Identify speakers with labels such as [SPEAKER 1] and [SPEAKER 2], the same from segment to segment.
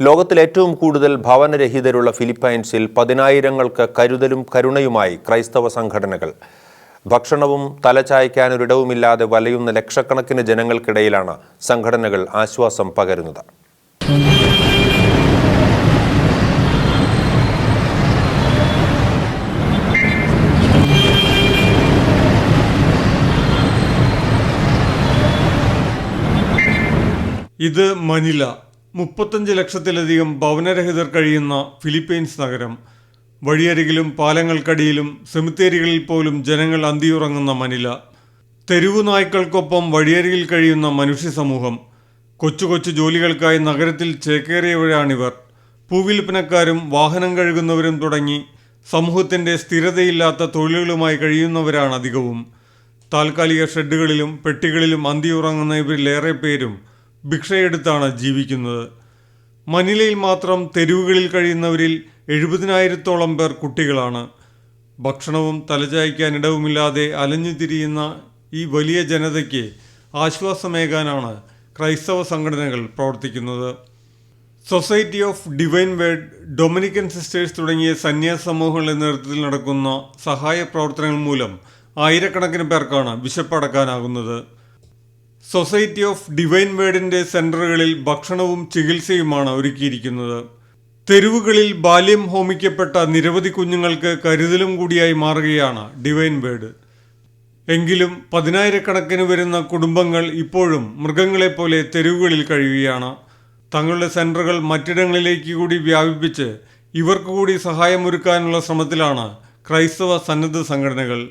[SPEAKER 1] ലോകത്തിൽ ഏറ്റവും കൂടുതൽ ഭവനരഹിതരുള്ള ഫിലിപ്പൈൻസിൽ പതിനായിരങ്ങൾക്ക് കരുതലും കരുണയുമായി ക്രൈസ്തവ സംഘടനകൾ. ഭക്ഷണവും തലചായ്ക്കാനൊരിടവുമില്ലാതെ വലയുന്ന ലക്ഷക്കണക്കിന് ജനങ്ങൾക്കിടയിലാണ് സംഘടനകൾ ആശ്വാസം പകരുന്നത്.
[SPEAKER 2] ഇത് മനില. മുപ്പത്തഞ്ച് ലക്ഷത്തിലധികം ഭവനരഹിതർ കഴിയുന്ന ഫിലിപ്പീൻസ് നഗരം. വഴിയരികിലും പാലങ്ങൾക്കടിയിലും സെമിത്തേരികളിൽ പോലും ജനങ്ങൾ അന്തിയുറങ്ങുന്ന മനില. തെരുവു നായ്ക്കൾക്കൊപ്പം വഴിയരികിൽ കഴിയുന്ന മനുഷ്യ സമൂഹം. കൊച്ചു കൊച്ചു ജോലികൾക്കായി നഗരത്തിൽ ചേക്കേറിയവരാണിവർ. പൂവിൽപ്പനക്കാരും വാഹനം കഴുകുന്നവരും തുടങ്ങി സമൂഹത്തിന്റെ സ്ഥിരതയില്ലാത്ത തൊഴിലുകളുമായി കഴിയുന്നവരാണ് അധികവും താൽക്കാലിക ഷെഡുകളിലും പെട്ടികളിലും അന്തിയുറങ്ങുന്ന ഇവരിലേറെ പേരും ഭിക്ഷയെടുത്താണ് ജീവിക്കുന്നത്. മനിലയിൽ മാത്രം തെരുവുകളിൽ കഴിയുന്നവരിൽ എഴുപതിനായിരത്തോളം പേർ കുട്ടികളാണ്. ഭക്ഷണവും തലചായ്ക്കാൻ ഇടവുമില്ലാതെ അലഞ്ഞു തിരിയുന്ന ഈ വലിയ ജനതയ്ക്ക് ആശ്വാസമേകാനാണ് ക്രൈസ്തവ സംഘടനകൾ പ്രവർത്തിക്കുന്നത്. Society of divine word Dominican sisters തുടങ്ങിയ സന്യാസ സമൂഹങ്ങളുടെ നേതൃത്വത്തിൽ നടക്കുന്ന സഹായ പ്രവർത്തനങ്ങൾ മൂലം ആയിരക്കണക്കിന് പേർക്കാണ് വിശപ്പടക്കാനാകുന്നത്. സൊസൈറ്റി ഓഫ് ഡിവൈൻ വേർഡിന്റെ സെന്ററുകളിൽ ഭക്ഷണവും ചികിത്സയുമാണ് ഒരുക്കിയിരിക്കുന്നത്. തെരുവുകളിൽ ബാല്യം ഹോമിക്കപ്പെട്ട നിരവധി കുഞ്ഞുങ്ങൾക്ക് കരുതലും കൂടിയായി മാറുകയാണ് ഡിവൈൻ വേർഡ്. എങ്കിലും പതിനായിരക്കണക്കിന് വരുന്ന കുടുംബങ്ങൾ ഇപ്പോഴും മൃഗങ്ങളെപ്പോലെ തെരുവുകളിൽ കഴിയുകയാണ്. തങ്ങളുടെ സെന്ററുകൾ മറ്റിടങ്ങളിലേക്ക് കൂടി വ്യാപിപ്പിച്ച് ഇവർക്ക് കൂടി സഹായമൊരുക്കാനുള്ള ശ്രമത്തിലാണ് ക്രൈസ്തവ സന്നദ്ധ സംഘടനകൾ.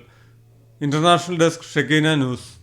[SPEAKER 2] International desk Shekinah news.